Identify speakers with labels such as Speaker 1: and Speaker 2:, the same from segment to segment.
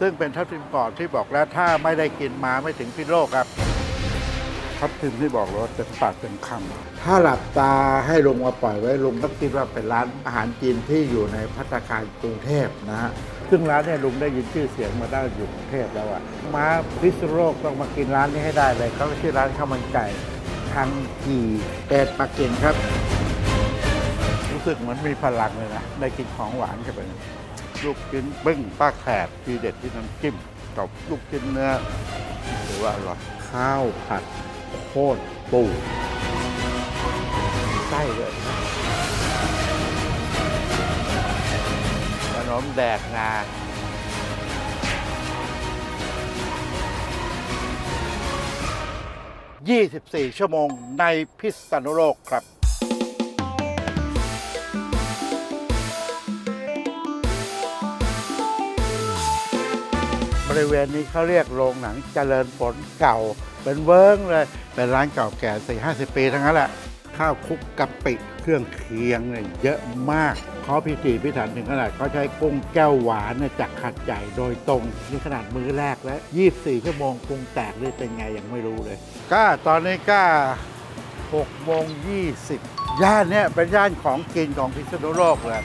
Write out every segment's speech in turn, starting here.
Speaker 1: ซึ่งเป็นทับทิมกรอบที่บอกแล้วถ้าไม่ได้กินมาไม่ถึงพิษโลกครับ ทับทิมที่บอกเลยว่าเต็มปากเต็มคำถ้าหลับตาให้ลุงมาปล่อยไว้ลุงต้องคิดว่าเป็นร้านอาหารจีนที่อยู่ในพัตตาคารกรุงเทพนะฮะซึ่งร้านเนี่ยลุงได้ยินชื่อเสียงมาได้อยู่กรุงเทพแล้วอะมาพิษณุโลกต้องมากินร้านนี้ให้ได้เลยเขาชื่อร้านข้าวมันไก่ทางกีเป็ดปักกิ่งครับ รู้สึกเหมือนมีพลังเลยนะได้กินของหวานเข้าไป ลูกชิ้นบึ้งป้าแขกทีเด็ดที่น้ำจิ้มกับลูกชิ้นเนื้อถือว่าอร่อยข้าวผัดโคตรปูไส้ด้วยขนมแดกงา24 ชั่วโมงในพิษณุโลกครับ ริเวณนี้เขาเรียกโรงหนังเจริญผลเก่า เป็นเวิ้งเลย เป็นร้านเก่าแก่สี่ห้าสิบปีทั้งนั้นแหละข้าวคลุกกะปิเครื่องเคียงเนี่ยเยอะมากเขาพิถีพิถันถึงขนาดเขาใช้กุ้งแก้วหวานเนี่ยจากขัดใหญ่โดยตรงนี่ขนาดมือแรกแล้ว 24 ชั่วโมงปรุงแตกเลยเป็นไงยังไม่รู้เลย ก็ตอนนี้ก็6โมง20 ย่านเนี่ยเป็นย่านของกินของพิษณุโลกเลย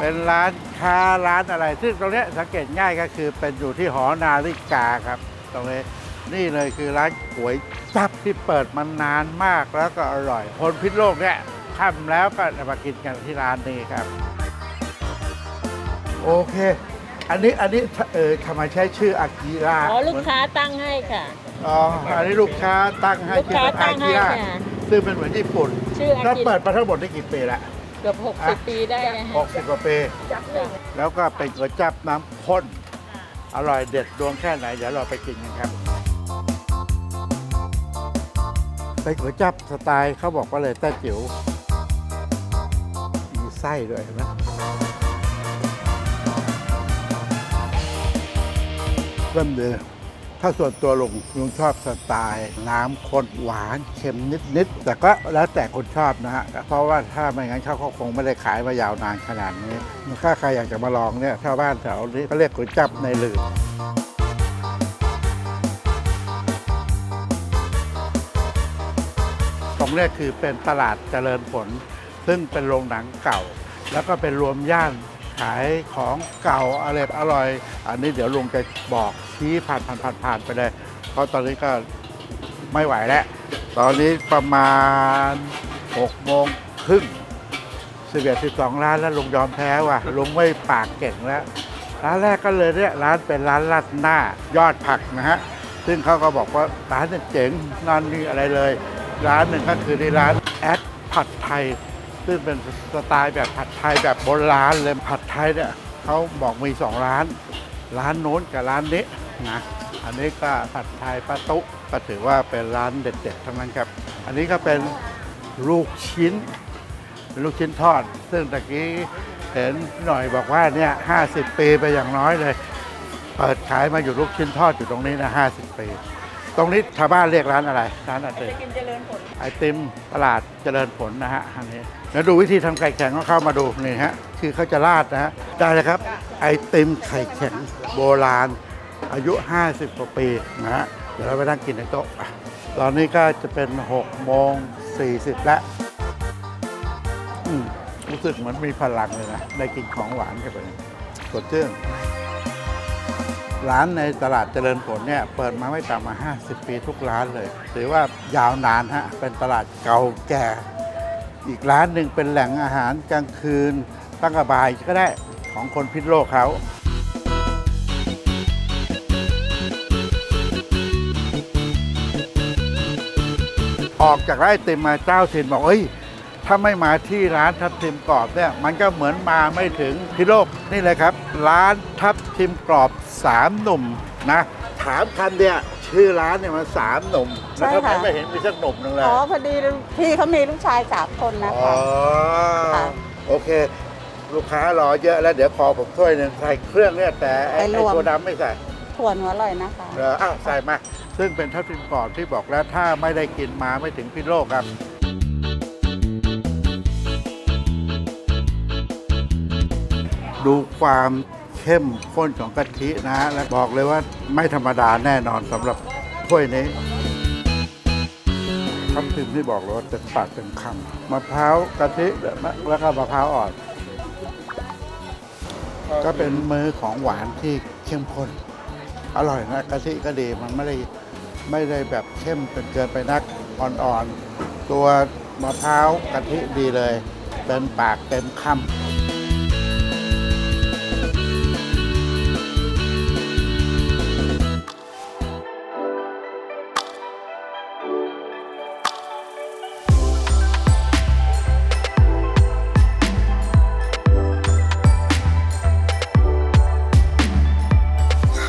Speaker 1: เป็นร้านค้าร้านอะไร ซึ่งตรงเนี้ยสังเกตง่ายก็คือเป็นอยู่ที่หอนาฬิกาครับ ตรงนี้นี่เลยคือร้านก๋วยจับที่เปิดมานานมากแล้วก็อร่อย คนพิษโลกเนี่ยค่ำแล้วก็มากินกันที่ร้านนี้ครับ โอเค อันนี้อันนี้เออทำไมใช้ชื่ออากิระ
Speaker 2: อ๋อลูกค้าตั้งให้ค่ะ
Speaker 1: อ๋ออันนี้ลูกค้าตั้งให้
Speaker 2: ลูกค้า
Speaker 1: ชื่อเป็น
Speaker 2: ตั้
Speaker 1: อาง
Speaker 2: ให้
Speaker 1: กิระ
Speaker 2: ค่ะ
Speaker 1: ซึ่งเป็นเหมือนญี่ปุ่น
Speaker 2: ชื่ออา
Speaker 1: แล้ว
Speaker 2: กิ
Speaker 1: เปิดมาทั้งหมดได้กี่ปีละ
Speaker 2: เกือบ 60 ปีได้นะฮะ
Speaker 1: 60 กว่าปี แล้วก็เป็นก๋วยจับน้ำข้น อร่อยเด็ดดวงแค่ไหน เดี๋ยวเราไปกินกันครับ เป็นก๋วยจับสไตล์เขาบอกว่าเลยแต้จิ๋ว มีไส้ด้วยเห็นไหมเริ่มเดือ ถ้าส่วนตัวลุงลุงชอบสไตล์น้ำข้นหวานเค็มนิดๆ แต่ก็แล้วแต่คนชอบนะฮะ เพราะว่าถ้าไม่งั้นเขาก็คงไม่ได้ขายมายาวนานขนาดนี้ ถ้าใครอยากจะมาลองเนี่ยชาวบ้านแถวนี้เขาเรียกก๋วยจับในหลือตรงนี้คือเป็นตลาดเจริญผล ซึ่งเป็นโรงหนังเก่า แล้วก็เป็นรวมย่าน ขายของเก่าอร่อยอร่อย อันนี้เดี๋ยวลุงจะบอกชี้ผ่านผ่านผ่านผ่านไปเลย เพราะตอนนี้ก็ไม่ไหวแล้ว ตอนนี้ประมาณ6โมงครึ่ง11 12ร้านแล้วลุงยอมแพ้ว่ะลุงไม่ปากเก่งแล้วร้านแรกก็เลยเนี่ยร้านเป็นร้านลัดหน้ายอดผักนะฮะซึ่งเขาก็บอกว่าร้านเนี่ยเจ๋งนอนนี่อะไรเลย ร้านหนึ่งก็คือในร้านแอดผัดไทย ซึ่งเป็นสไตล์แบบผัดไทยแบบโบราณเลยผัดไทยเนี่ยเขาบอกมีสองร้าน ร้านโน้นกับร้านนี้นะอันนี้ก็ผัดไทยป้าตุ๊ก็ถือว่าเป็นร้านเด็ดๆทั้งนั้นครับ อันนี้ก็เป็นลูกชิ้นเป็นลูกชิ้นทอด ซึ่งตะกี้เห็นหน่อยบอกว่าเนี่ย50ปีไปอย่างน้อยเลย เปิดขายมาอยู่ลูกชิ้นทอดอยู่ตรงนี้นะ50ปี ตรงนี้ชาวบ้านเรียกร้านอะไร ร้านอะไร
Speaker 2: กินเจริญผล
Speaker 1: ไอติมตลาดเจริญผลนะฮะอันนี้แล้วดูวิธีทำไข่แข็งก็เข้ามาดูนี่ฮะคือเขาจะราดนะฮะได้เลยครับ ไอติมไข่แข็งโบราณ อายุ 50กว่าปีนะฮะเดี๋ยวเราไปนั่งกินในโต๊ะอะตอนนี้ก็จะเป็น6โมง40แล้วอืมรู้สึกเหมือนมีพลังเลยนะ ได้กินของหวานเข้าไปสดชื่น ร้านในตลาดเจริญผลเนี่ยเปิดมาไม่ต่ำมา 50 ปีทุกร้านเลย ถือว่ายาวนานฮะ เป็นตลาดเก่าแก่ อีกร้านหนึ่งเป็นแหล่งอาหารกลางคืน ตั้งกระบายก็ได้ของคนพิษโลกเขาออกจากร้านไอติมมาเจ้าถิ่นบอกเอ้ย ถ้าไม่มาที่ร้านทับทิมกรอบเนี่ยมันก็เหมือนมาไม่ถึงพิโลกนี่เลยครับ ร้านทับทิมกรอบสามหนุ่มนะถามคำเนี่ยชื่อร้านเนี่ยมันสามหนุ่ม
Speaker 3: ใช่
Speaker 1: แล้วทำไม
Speaker 3: ค่ะ
Speaker 1: ไม่เห็นมีสักหนุ่มหนึ่งเลย
Speaker 3: อ๋อพอดีพี่เขามีลูกชายสามคนนะ
Speaker 1: อ๋อ
Speaker 3: คะ ค่ะ
Speaker 1: โอเค ลูกค้ารอเยอะแล้วเดี๋ยวขอผมถ้วยหนึ่งใส่เครื่องเนี่ยแต่ไอ้
Speaker 3: ไป
Speaker 1: ไอ้
Speaker 3: รวม
Speaker 1: ตัวดำไม่ใส่
Speaker 3: ถั่วหนูอร่อยนะคะ
Speaker 1: เอออ้าวใส่มา ซึ่งเป็นทับทิมกรอบที่บอกแล้วถ้าไม่ได้กินมาไม่ถึงพิษโลกครับ ดูความเข้มข้นของกะทินะฮะและบอกเลยว่าไม่ธรรมดาแน่นอนสำหรับถ้วยนี้ทับทิมที่บอกเลยว่าเต็มปากเต็มคำมะพร้าวกะทิแล้วก็มะพร้าวอ่อน ก็เป็นมือของหวานที่เข้มข้น อร่อยนะกะทิก็ดีมันไม่ได้ไม่ได้แบบเข้มเป็นเกินไปนักอ่อนๆ ตัวมะพร้าวกะทิดีเลยเต็มปากเต็มคำ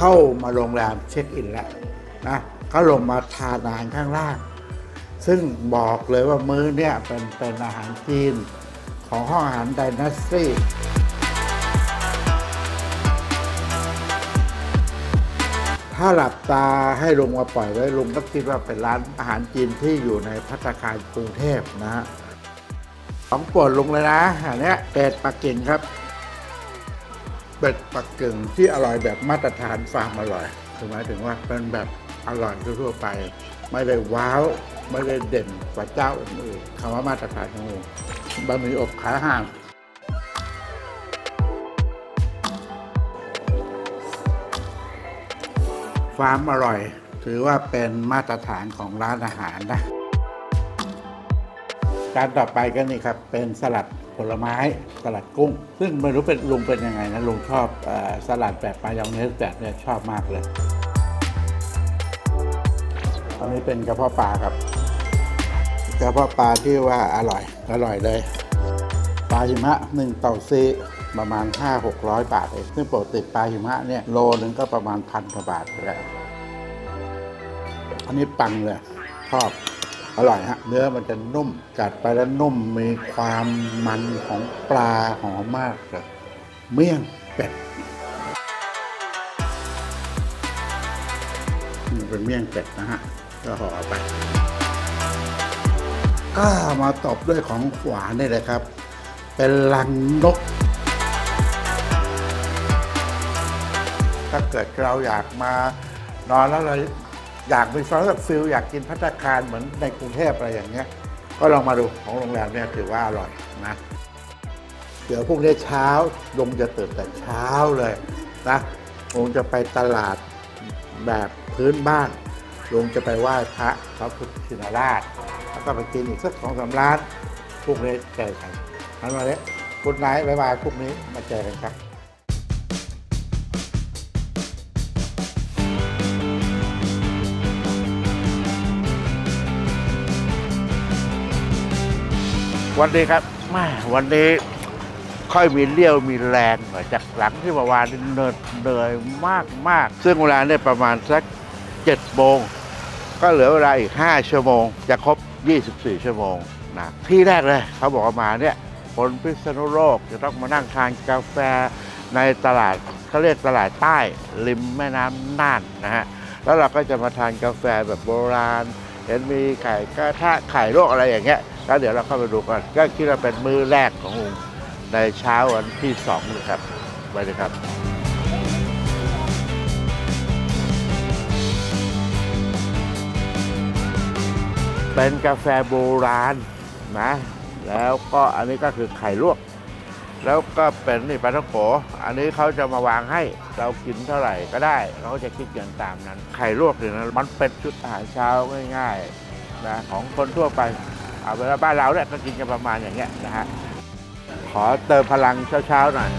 Speaker 1: เข้ามาโรงแรมเช็คอินแล้วนะก็ลงมาทานอาหารข้างล่าง ซึ่งบอกเลยว่ามื้อเนี่ยเป็นเป็นอาหารจีนของห้องอาหารไดนาสตี้ถ้าหลับตาให้ลุงมาปล่อยไว้ลุงก็คิดว่าเป็นร้านอาหารจีนที่อยู่ในพัตตาคารกรุงเทพนะฮะของโปรดลุงเลยนะอันนี้เป็ดปักกิ่งครับ เป็ดปักกิ่งที่อร่อยแบบมาตรฐานฟาร์มอร่อยคือหมายถึงว่าเป็นแบบอร่อยทั่วไป ไม่ได้ว้าว ไม่ได้เด่นกว่าเจ้าอื่นๆคำว่ามาตรฐานของผมบะหมี่อบขาห่างฟาร์มอร่อย ถือว่าเป็นมาตรฐานของร้านอาหารนะ จานต่อไปก็นี่ครับเป็นสลัดผลไม้สลัดกุ้ง ซึ่งไม่รู้เป็นลุงเป็นยังไงนะลุงชอบอสลัดแบบมายองเนสแบบเนี่ยชอบมากเลยอันนี้เป็นกระเพาะปลาครับกระเพาะปลาที่ว่าอร่อยอร่อยเลยปลาหิมะหนึ่งเต่าซีประมาณ 5 600 บาทเองซึ่งปกติปลาหิมะเนี่ยโลนึงก็ประมาณพันกว่าบาทแล้วอันนี้ปังเลยชอบ อร่อยฮะ เนื้อมันจะนุ่ม กัดไปแล้วนุ่มมีความมันของปลาหอมมากเลยเมี่ยงเป็ดนี่เป็นเมี่ยงเป็ดนะฮะ ก็ห่อไป ก็มาตบด้วยของหวานนี่เลยครับ เป็นลังนก ถ้าเกิดเราอยากมานอนแล้วเรา อยากมีความรู้สึกฟิลอยากกินพัตคารเหมือนในกรุงเทพอะไรอย่างเงี้ย ก็ลองมาดูของโรงแรมเนี่ยถือว่าอร่อยนะเดี๋ยวพรุ่งนี้เช้าลงจะตื่นแต่เช้าเลยนะลงจะไปตลาดแบบพื้นบ้านลงจะไปไหว้พระพระพุทธชินราช แล้วก็ไปกินอีกสักสองสามร้านพรุ่งนี้เจอกันทันมาเลยคุณนายบายบายพรุ่งนี้มาเจอกันครับ วันนี้ครับแม่วันนี้ค่อยมีเลี้ยวมีแรงหน่อยจากหลังที่เมื่อวานเหนื่อยเหนื่อยมากมากซึ่งเวลาเนี่ยประมาณสักเจ็ดโมงก็เหลือเวลาอีก 5 ชั่วโมง จะครบ 24 ชั่วโมงนะที่แรกเลยเขาบอกว่ามาเนี่ยคนพิษณุโลกจะต้องมานั่งทานกาแฟในตลาดเขาเรียกตลาดใต้ริมแม่น้ำน่านนะฮะแล้วเราก็จะมาทานกาแฟแบบโบราณ เห็นมีไข่กระทะไข่ลวกอะไรอย่างเงี้ย แล้วเดี๋ยวเราเข้าไปดูกัน ก็คิดว่าเป็นมื้อแรกของลุงในเช้าวันที่สองเลยครับไปเลยครับ เป็นกาแฟโบราณนะ แล้วก็อันนี้ก็คือไข่ลวก แล้วก็เป็นนี่ปลาท่องโกอันนี้เขาจะมาวางให้เรากินเท่าไหร่ก็ได้เขาจะคิดเงินตามนั้น ไข่ลวกเนี่ยนะมันเป็นชุดอาหารเช้าง่ายๆนะของคนทั่วไป เอาเป็นว่าบ้านเราเนี่ยก็กินกันประมาณอย่างเงี้ยนะฮะขอเติมพลังเช้าๆหน่อย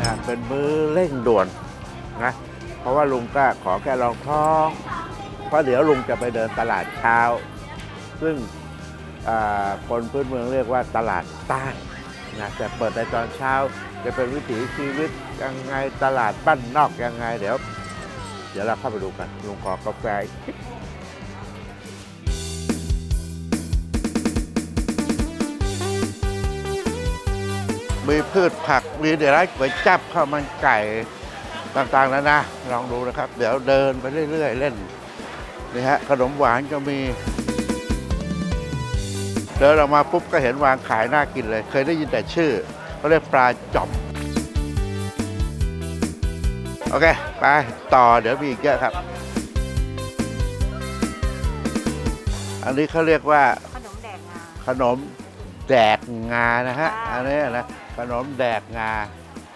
Speaker 1: นะเป็นมือเร่งด่วนนะเพราะว่าลุงก็ขอแค่รองท้อง เพราะเดี๋ยวลุงจะไปเดินตลาดเช้า ซึ่งคนพื้นเมืองเรียกว่าตลาดใต้ นะแต่เปิดในตอนเช้า จะเป็นวิถีชีวิตยังไงตลาดบ้านนอกยังไงเดี๋ยว เดี๋ยวเราเข้าไปดูกันลุงขอกาแฟอีกนิดมีพืชผักมีเดี๋ยวร้านก๋วยจับข้าวมันไก่ต่างๆแล้วนะลองดูนะครับ เดี๋ยวเดินไปเรื่อย ๆ เล่นนี่ฮะขนมหวานก็มี เดินออกมาปุ๊บก็เห็นวางขายน่ากินเลย เคยได้ยินแต่ชื่อเขาเรียกปลาจ่อม โอเค ไปต่อเดี๋ยวมีอีกเยอะครับ อันนี้เขาเรียกว่า
Speaker 3: ขนมแดกงา
Speaker 1: ขนมแดกงานะฮะ
Speaker 3: ค่ะ
Speaker 1: อันนี้นะขนมแดกงา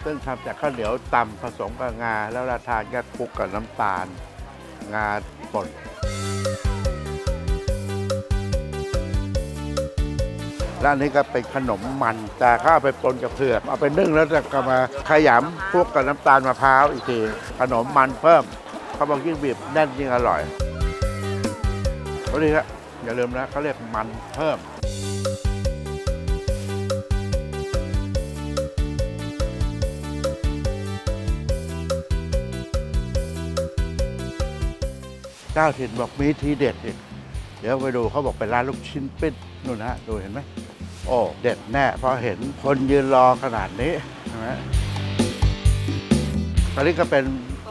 Speaker 1: ซึ่งทำจากข้าวเหนียวตำผสมกับงา แล้วเราทานก็คลุกกับน้ำตาล งาป่น แล้วอันนี้ก็เป็นขนมมัน แต่เขาเอาไปปนกับเผือกเอาไปนึ่งแล้วจะก็มาขยำพวกกับน้ำตาลมะพร้าวอีกทีขนมมันเพิ่มเขาบอกยิ่งบีบแน่นยิ่งอร่อยวันนี้ครับอย่าลืมนะเขาเรียกมันเพิ่มเจ้าถิ่นบอกมีทีเด็ดอีกเดี๋ยวไปดูเขาบอกเป็นร้านลูกชิ้นปิ้นนู่นนะดูเห็นไหม โอ้เด็ดแน่เพราะเห็นคนยืนรอขนาดนี้ใช่ไหมอันนี้ก็เป็น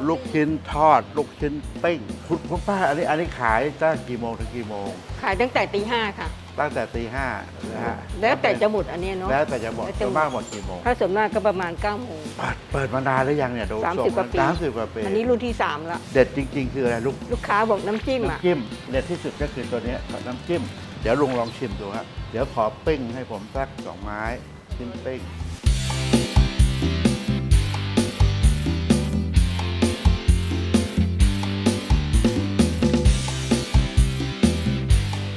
Speaker 1: ลูกชิ้นทอด ลูกชิ้นปิ้งคุณคุณป้าอันนี้อันนี้ขายตั้งกี่โมงถึงกี่โมง
Speaker 4: ขายตั้งแต่ตีห้าค่ะ
Speaker 1: ตั้งแต่ตีห้านะฮะ
Speaker 4: แล้วแต่จะหมดอันเนี้ยเนาะ
Speaker 1: แล้วแต่จะหมด
Speaker 4: แล้วแต่
Speaker 1: ส่วนมากหมดกี่โมง
Speaker 4: ถ้าส่วนมากก็ประมาณ9ก้าโมง
Speaker 1: เปิดเปิดมานานหรือยังเนี่ยดู
Speaker 4: สาม
Speaker 1: ส่
Speaker 4: สิ
Speaker 1: ง
Speaker 4: บกว่าปี
Speaker 1: สามสิบกว่าปี
Speaker 4: อันนี้รุ่นที่3ละ
Speaker 1: เด็ดจริง ๆ คืออะไรลูก
Speaker 4: ลูกค้าบอกน้ำจิ้มอะ
Speaker 1: น้ำจิ้มเด็ดที่สุดก็คือตัวเนี้ยกับน้ำจิ้มเดี๋ยวลุงลองชิมดูฮะเดี๋ยวขอปิ้งให้ผมสักสองไม้ชิ้นปิ้ง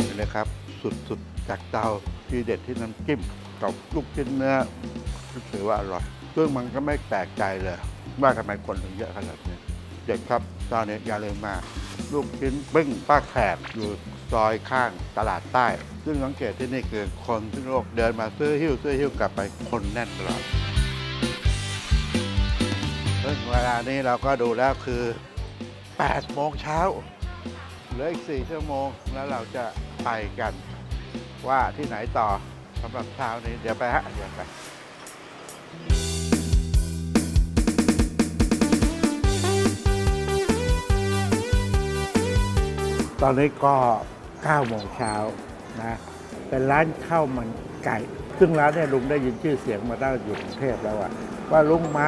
Speaker 1: เห็นไหมครับสุดๆจากเตาที่เด็ดที่น้ำจิ้มกับลูกชิ้นเนื้อถือว่าอร่อยซึ่งมันก็ไม่แปลกใจเลย ว่าทำไมคนถึงเยอะขนาดนี้เด็ดครับตอนนี้อย่าลืมมา ลูกชิ้นปิ้งป้าแขกอยู่ ซอยข้างตลาดใต้ ซึ่งสังเกตที่นี่คือคนที่โลกเดินมาซื้อหิ้วซื้อหิ้วกลับไปคนแน่นตลอดซึ่งเวลานี้เราก็ดูแล้วคือ8โมงเช้าเหลืออีก 4 ชั่วโมงแล้วเราจะไปกันว่าที่ไหนต่อสำหรับเช้านี้เดี๋ยวไปฮะเดี๋ยวไปตอนนี้ก็ 9โมงเช้านะเป็นร้านข้าวมันไก่ ซึ่งร้านเนี่ยลุงได้ยินชื่อเสียงมาตั้งอยู่กรุงเทพแล้วอะว่าลุงม้า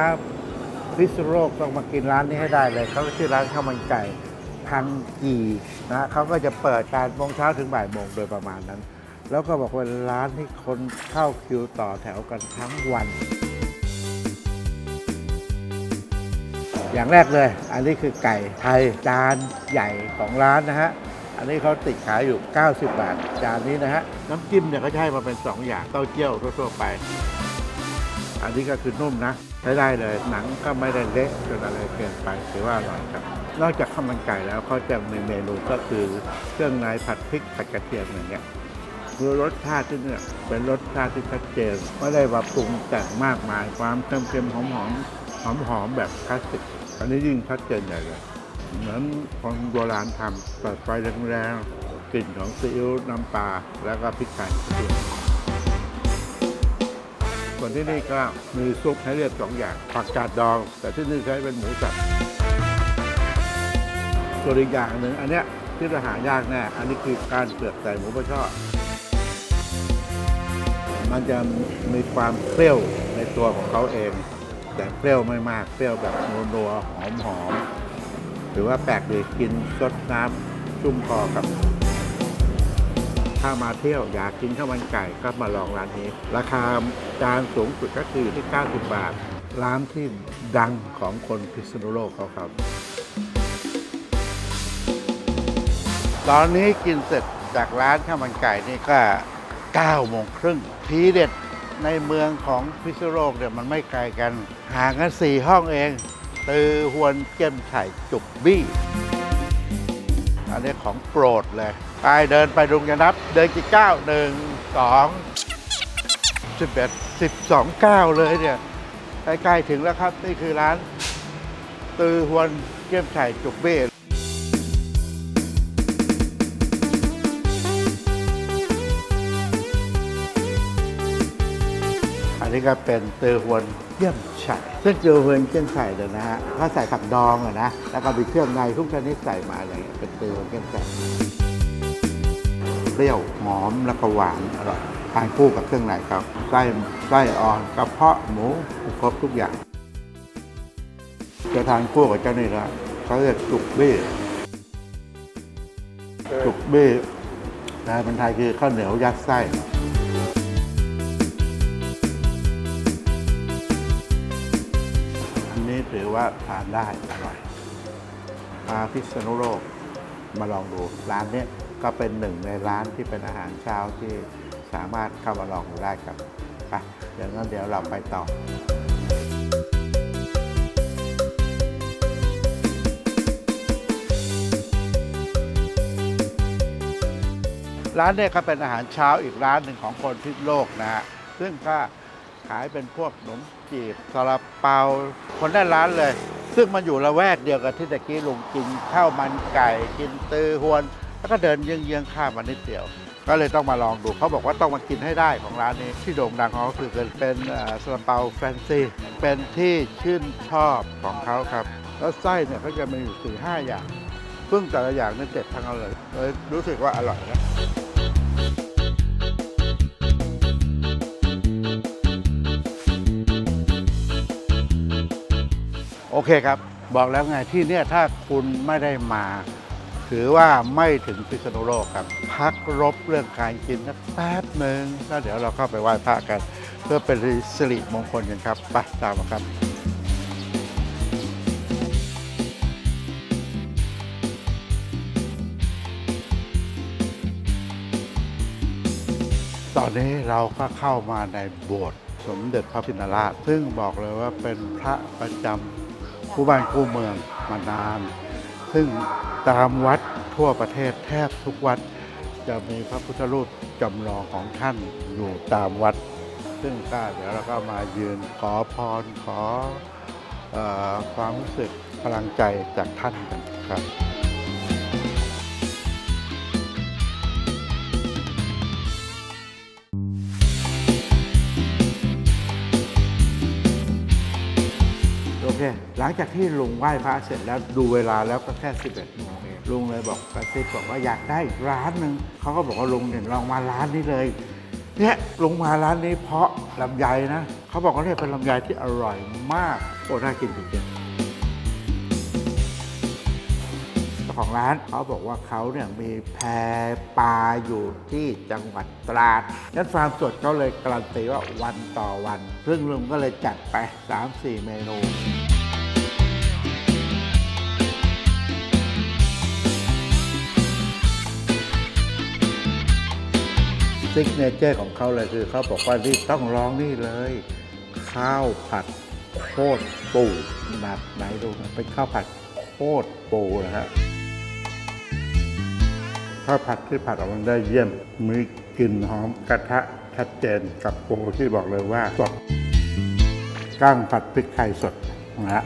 Speaker 1: พิษโลกต้องมากินร้านนี้ให้ได้เลย เขาชื่อร้านข้าวมันไก่พังกีนะเขาก็จะเปิดการโมงเช้าถึงบ่ายโมงโดยประมาณนั้น แล้วก็บอกว่าร้านที่คนเข้าคิวต่อแถวกันทั้งวัน อย่างแรกเลย อันนี้คือไก่ไทยจานใหญ่ของร้านนะฮะ อันนี้เขาติดขายอยู่ 90 บาท จานนี้นะฮะ น้ำจิ้มเนี่ยก็จะให้มาเป็น 2 อย่างเต้าเจี้ยวทั่วๆไป อันนี้ก็คือนุ่มนะใช้ได้เลย หนังก็ไม่ได้เละจนอะไรเกินไปถือว่าอร่อยครับ นอกจากข้าวมันไก่แล้วเขาจะมีเมนูก็คือเครื่องในผัดพริกผัดกระเทียมอย่างเงี้ยคือรสชาติที่เนี่ยเป็นรสชาติที่ชัดเจนไม่ได้ว่าปรุงแต่งมากมายความเค็มๆหอมๆหอมๆแบบคลาสสิกอันนี้ยิ่งชัดเจนใหญ่เลย เหมือนคนโบราณทำเปิดไฟแรงๆกลิ่นของซีอิ๊วน้ำปลาแล้วก็พริกไทยส่วนที่นี่ก็มีซุปให้เลือกสองอย่าง ผักกาดดอง แต่ที่นี่ใช้เป็นหมูสับส่วนอีกอย่างหนึ่งอันเนี้ยที่เราหายากแน่ อันนี้คือการเปลือกใส่หมูปลาช่อมันจะมีความเปรี้ยวในตัวของเขาเอง แต่เปรี้ยวไม่มาก เปรี้ยวแบบนัวๆหอมหอมๆ หรือว่าแปลกดีกินซดน้ำชุ่มคอกับถ้ามาเที่ยวอยากกินข้าวมันไก่ก็มาลองร้านนี้ ราคาจานสูงสุดก็คือที่ 90 บาท ร้านที่ดังของคนพิษณุโลกเขาครับ ตอนนี้กินเสร็จจากร้านข้าวมันไก่นี่ก็9โมงครึ่งทีเด็ดในเมืองของพิษณุโลกเนี่ยมันไม่ไกลกันห่างกัน 4 ห้องเอง ตือหวนเจ้มไข่จุกบี้ อันนี้ของโปรดเลยไปเดินไปดุงยนับ เดินกี่ก้าวหนึ่งสองสิบเอ็ดสิบสองก้าวเลยเนี่ยใกล้ๆถึงแล้วครับ นี่คือร้านตือหวนเจ้มไข่จุกบี้ นนี้ก็เป็นเตอหวนเยี่ยมไฉ่ซึ่งเตอหวนเยี่ยมไฉ่เนี่ยนะฮะเขาใส่ผักดองอะนะแล้วก็มีเครื่องในทุกชนิดใส่มาอะไรเงี้ยเป็นเตอหวนเยี่ยมไฉ่เปรี้ยวหอมแล้วก็หวานอร่อยทานคู่กับเครื่องในครับไส้ไส้อ่อนกระเพาะหมูครบทุกอย่างจะทานคู่กับเจ้านี่ละเขาเรียกจุกเบี้จุกเบี้นะเป็นไทยคือข้าวเหนียวยัดไส้ ว่าทานได้อร่อยมาพิษณุโลกมาลองดูร้านนี้ก็เป็นหนึ่งในร้านที่เป็นอาหารเช้าที่สามารถเข้ามาลองดูได้ครับไปเดี๋ยวงั้นเดี๋ยวเราไปต่อร้านเนี่ยก็เป็นอาหารเช้าอีกร้านหนึ่งของคนพิษโลกนะฮะซึ่งก็ ขายเป็นพวกขนมจีบซาลาเปาคนได้ร้านเลย ซึ่งมันอยู่ละแวกเดียวกับที่ตะกี้ลุงกินข้าวมันไก่กินตือหวน แล้วก็เดินเยื้องๆข้ามมานิดเดียว ก็เลยต้องมาลองดูเขาบอกว่าต้องมากินให้ได้ของร้านนี้ ที่โด่งดังของเขาคือเป็นเอ่อซาลาเปาแฟนซีเป็นที่ชื่นชอบของเขาครับแล้วไส้เนี่ยเขาจะมีอยู่สี่ห้าอย่าง ซึ่งแต่ละอย่างนี่เด็ดทั้งนั้นเลยเลยรู้สึกว่าอร่อยนะ โอเคครับ บอกแล้วไงที่เนี่ยถ้าคุณไม่ได้มา ถือว่าไม่ถึงพิษณุโลกครับ พักรบเรื่องการกินสักแป๊บหนึ่งแล้วเดี๋ยวเราเข้าไปไหว้พระกัน เพื่อเป็นสิริมงคลกันครับไปตามมาครับตอนนี้เราก็เข้ามาในโบสถ์สมเด็จพระพิณราช ซึ่งบอกเลยว่าเป็นพระประจำ คู่บ้านคู่เมืองมานาน ซึ่งตามวัดทั่วประเทศแทบทุกวัด จะมีพระพุทธรูปจำลองของท่านอยู่ตามวัด ซึ่งก็เดี๋ยวเราก็มายืนขอพรขอเออความรู้สึกพลังใจจากท่านกันครับ ลังจากที่ลุงไหว้พระเสร็จแล้วดูเวลาแล้วก็แค่ 11โมงเองลุงเลยบอกกระซิบบอกว่าอยากได้อีกร้านหนึ่งเขาก็บอกว่าลุงเนี่ยลองมาร้านนี้เลยเนี่ยลุงมาร้านนี้เพราะลำไยนะเขาบอกว่าเนี่ยเป็นลำไยที่อร่อยมากโอ้น่ากินจริงๆของร้านเขาบอกว่าเขาเนี่ยมีแพปลาอยู่ที่จังหวัดตราดงั้นฟาร์มสดเขาเลยการันตีว่าวันต่อวันซึ่งลุงก็เลยจัดไป 3-4 เมนู ซิกเนเจอร์ของเขาเลยคือเขาบอกว่านี่ต้องลองนี่เลย ข้าวผัดโคตรปูแบบไหนดูนะเป็นข้าวผัดโคตรปูนะฮะข้าวผัดที่ผัดออกมาได้เยี่ยมมีกลิ่นหอมกระทะชัดเจนกับปูที่บอกเลยว่าสดก้างผัดพริกไทยสดนะฮะ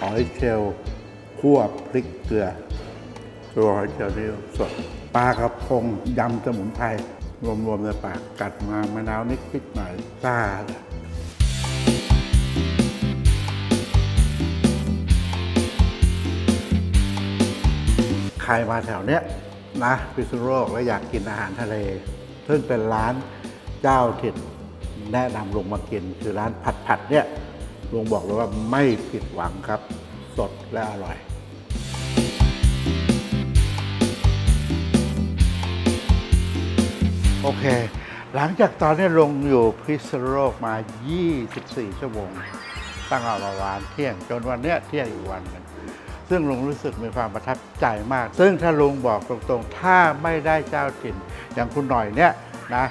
Speaker 1: หอยเชลล์คั่วพริกเกลือตัวหอยเชลล์นี่สด ปลากระพงยำสมุนไพรรวมๆในปากกัดมามะนาวนิดนิดหน่อยซ่าใครมาแถวเนี้ยนะพิษณุโลกแล้วอยากกินอาหารทะเล ซึ่งเป็นร้านเจ้าถิ่นแนะนำลงมากิน คือร้านผัดผัดๆเนี่ยลุงบอกเลยว่าไม่ผิดหวังครับ สดและอร่อย โอเค หลังจากตอนนี้ลงอยู่พิษณุโลกมา 24 ชั่วโมง ตั้งแต่ประมาณเที่ยง จนวันเนี้ยเที่ยงอีกวันหนึงซึ่งลุงรู้สึกมีความประทับใจมาก ซึ่งถ้าลุงบอกตรงๆ ถ้าไม่ได้เจ้าถิ่น อย่างคุณหน่อยเนี่ยนะ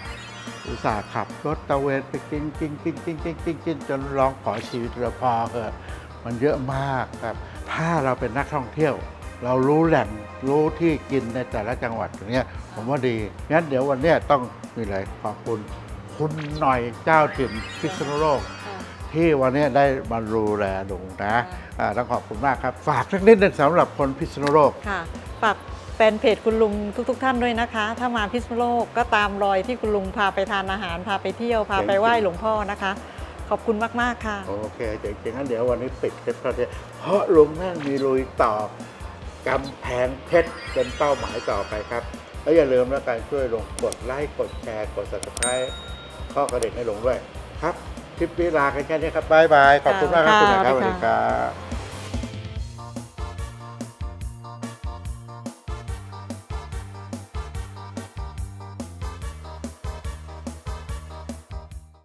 Speaker 1: อุตส่าห์ขับรถตะเวนไปกินกินกินกินกินกินกินจนร้องขอชีวิตเราพอเถอะมันเยอะมากครับ ถ้าเราเป็นนักท่องเที่ยว เรารู้แหล่งรู้ที่กินในแต่ละจังหวัดอย่างเงี้ยผมว่าดีงั้นเดี๋ยววันเนี้ยต้องมีอะไรขอบคุณ คุณหน่อยเจ้าถิ่นพิษณุโลก ที่วันนี้ได้มาดูแลลุงนะอ่าต้องขอบคุณมากครับ ฝากสักนิดหนึงสำหรับคนพิษณุโลก
Speaker 5: ค่ะฝากแฟนเพจคุณลุงทุกๆท่านด้วยนะคะ ถ้ามาพิษณุโลกก็ตามรอยที่คุณลุงพาไปทานอาหาร พาไปเที่ยว พาไปไหว้หลวงพ่อนะคะ ขอบคุณมาก ๆ ค่ะ
Speaker 1: โอเคเจ๋งๆงั้นเดี๋ยววันนี้ปิดคลิปเท่านี้เพราะลุงแม่งมีลุยต่อ กำแพงเพชรเป็นเป้าหมายต่อไปครับ แล้วอย่าลืมแล้วกันช่วยลงกดไลค์กดแชร์กด subscribe ข้อกระเด็นให้ลงด้วย ครับ คลิปนี้ลากันแค่นี้ครับบ๊ายบาย ขอบคุณมากครับคุณนายครับสวัสดีครับ